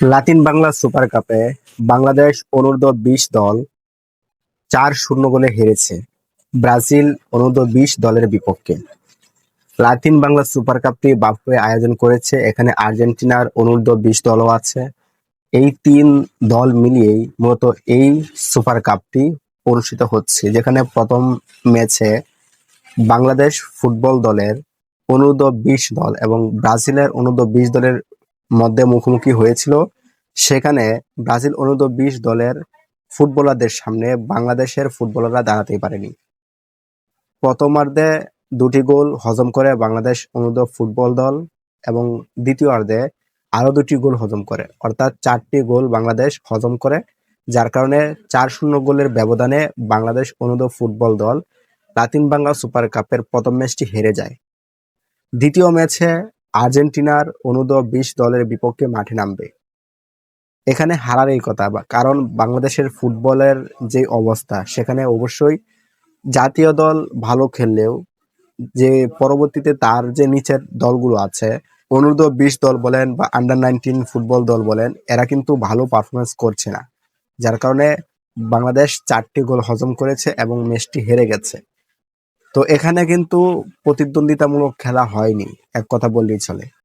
Latin Bangla super কাপে বাংলাদেশ অনূর্ধ্ব বিশ দল চার শূন্য গোলে হেরেছে। ব্রাজিল অনূর্ধ্ব বিশ দলের বিপক্ষে। লাতিন বাংলা সুপার কাপটি বাফুয়ে আয়োজন করেছে। এখানে আর্জেন্টিনার অনূর্ধ্ব বিশ দলও আছে। এই তিন দল মিলিয়েই মূলত এই সুপার কাপটি অনুষ্ঠিত হচ্ছে, যেখানে প্রথম ম্যাচে বাংলাদেশ ফুটবল দলের অনূর্ধ্ব বিশ দল এবং ব্রাজিলের অনূর্ধ্ব বিশ দলের মধ্যে মুখোমুখি হয়েছিল। সেখানে ব্রাজিল অনূর্ধ্ব বিশ দলের ফুটবলারদের সামনে বাংলাদেশের ফুটবলাররা দাঁড়াতেই পারেনি। প্রথমার্ধে দুটি গোল হজম করে বাংলাদেশ অনূর্ধ্ব ফুটবল দল এবং দ্বিতীয়ার্ধে আরও দুটি গোল হজম করে। অর্থাৎ চারটি গোল বাংলাদেশ হজম করে, যার কারণে চার শূন্য গোলের ব্যবধানে বাংলাদেশ অনূর্ধ্ব ফুটবল দল লাতিন বাংলা সুপার কাপের প্রথম ম্যাচটি হেরে যায়। দ্বিতীয় ম্যাচে আর্জেন্টিনার অনূর্ধ্ব বিশ দলের বিপক্ষে মাঠে নামবে। এখানে হারার এই কথা কারণ বাংলাদেশের ফুটবলের যে অবস্থা, সেখানে অবশ্যই জাতীয় দল ভালো খেললেও যে পরবর্তীতে তার যে নিচের দলগুলো আছে, অনূর্ধ্ব বিশ দল বলেন বা আন্ডার নাইনটিন ফুটবল দল বলেন, এরা কিন্তু ভালো পারফরমেন্স করছে না। যার কারণে বাংলাদেশ চারটি গোল হজম করেছে এবং ম্যাচটি হেরে গেছে। তো এখানে কিন্তু প্রতিদ্বন্দ্বিতামূলক খেলা হয়নি এক কথা বললেই চলে।